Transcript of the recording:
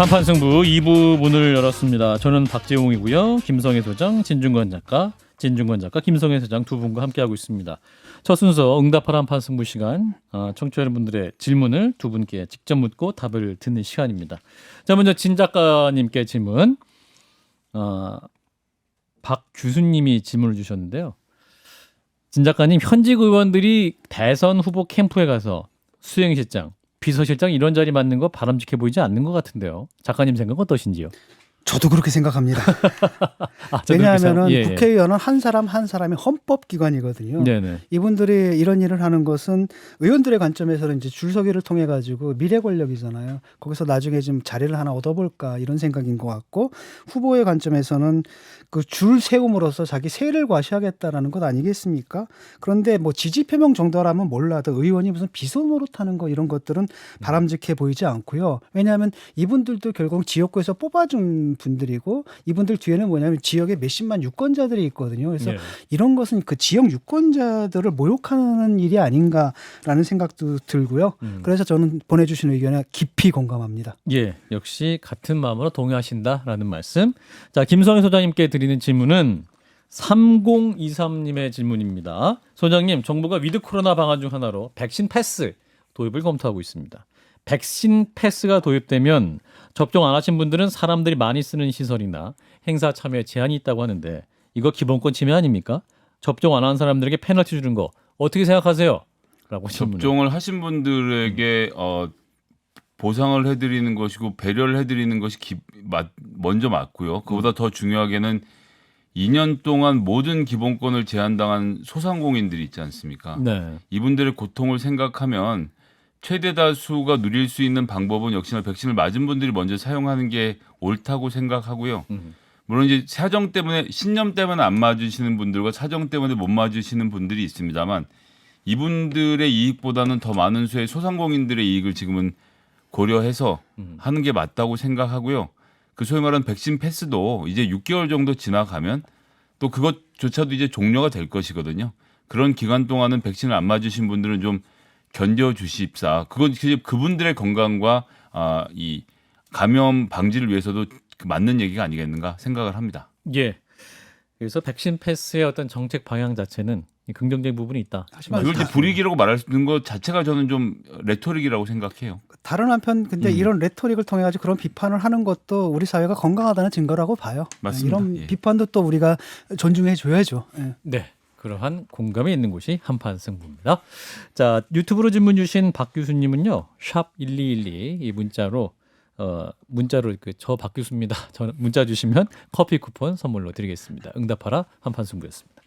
한판 승부 2부 문을 열었습니다. 저는 박재홍이고요. 김성애 소장, 진중권 작가, 진중권 작가, 김성애 소장 두 분과 함께하고 있습니다. 첫 순서 응답하라 한판 승부 시간. 어, 청취자 여러분들의 질문을 두 분께 직접 묻고 답을 듣는 시간입니다. 자, 먼저 진 작가님께 질문. 어, 박 교수님이 질문을 주셨는데요. 진 작가님, 현직 의원들이 대선 후보 캠프에 가서 수행실장, 비서실장 이런 자리 맡는 거 바람직해 보이지 않는 것 같은데요. 작가님 생각 어떠신지요? 저도 그렇게 생각합니다. 아, 생각- 예, 예. 국회의원은 한 사람 한 사람이 헌법 기관이거든요. 네네. 이분들이 이런 일을 하는 것은 의원들의 관점에서는 이제 줄서기를 통해 가지고 미래 권력이잖아요. 거기서 나중에 좀 자리를 하나 얻어볼까 이런 생각인 것 같고 후보의 관점에서는 그 줄 세움으로써 자기 세를 과시하겠다라는 것 아니겠습니까? 그런데 뭐 지지 표명 정도라면 몰라도 의원이 무슨 비서 노릇하는 거 이런 것들은 바람직해 보이지 않고요. 왜냐하면 이분들도 결국 지역구에서 뽑아준 분들이고 이분들 뒤에는 뭐냐면 지역에 몇십만 유권자들이 있거든요. 그래서 예. 이런 것은 그 지역 유권자들을 모욕하는 일이 아닌가라는 생각도 들고요. 음. 그래서 저는 보내주신 의견에 깊이 공감합니다. 예, 역시 같은 마음으로 동의하신다라는 말씀. 자, 김성희 소장님께 드리는 질문은 3023님의 질문입니다. 소장님, 정부가 위드 코로나 방안 중 하나로 백신 패스 도입을 검토하고 있습니다. 백신 패스가 도입되면 접종 안 하신 분들은 사람들이 많이 쓰는 시설이나 행사 참여에 제한이 있다고 하는데 이거 기본권 침해 아닙니까? 접종 안 한 사람들에게 페널티 주는 거 어떻게 생각하세요? 라고 질문을. 접종을 하신 분들에게 어, 보상을 해드리는 것이고 배려를 해드리는 것이 기, 맞, 먼저 맞고요. 그보다 더 중요하게는 2년 동안 모든 기본권을 제한당한 소상공인들이 있지 않습니까? 네. 이분들의 고통을 생각하면 최대 다수가 누릴 수 있는 방법은 역시나 백신을 맞은 분들이 먼저 사용하는 게 옳다고 생각하고요. 음. 물론 이제 사정 때문에 신념 때문에 안 맞으시는 분들과 사정 때문에 못 맞으시는 분들이 있습니다만 이분들의 이익보다는 더 많은 수의 소상공인들의 이익을 지금은 고려해서 음. 하는 게 맞다고 생각하고요. 그 소위 말하는 백신 패스도 이제 6개월 정도 지나가면 또 그것조차도 이제 종료가 될 것이거든요. 그런 기간 동안은 백신을 안 맞으신 분들은 좀 견뎌 주십사. 그건 그분들의 건강과 아, 이 감염 방지를 위해서도 그 맞는 얘기가 아니겠는가 생각을 합니다. 예. 그래서 백신 패스의 어떤 정책 방향 자체는 긍정적인 부분이 있다. 그걸 이제 다- 불이익이라고 말하는 것 자체가 저는 좀 레토릭이라고 생각해요. 다른 한편 근데 음. 이런 레토릭을 통해 가지고 그런 비판을 하는 것도 우리 사회가 건강하다는 증거라고 봐요. 맞습니다. 이런 예. 비판도 또 우리가 존중해 줘야죠. 예. 네. 그러한 공감이 있는 곳이 한판 승부입니다. 자, 유튜브로 질문 주신 박 교수님은요. 샵 1212 이 문자로 어 문자로 그 저 박 교수입니다. 저 문자 주시면 커피 쿠폰 선물로 드리겠습니다. 응답하라 한판 승부였습니다.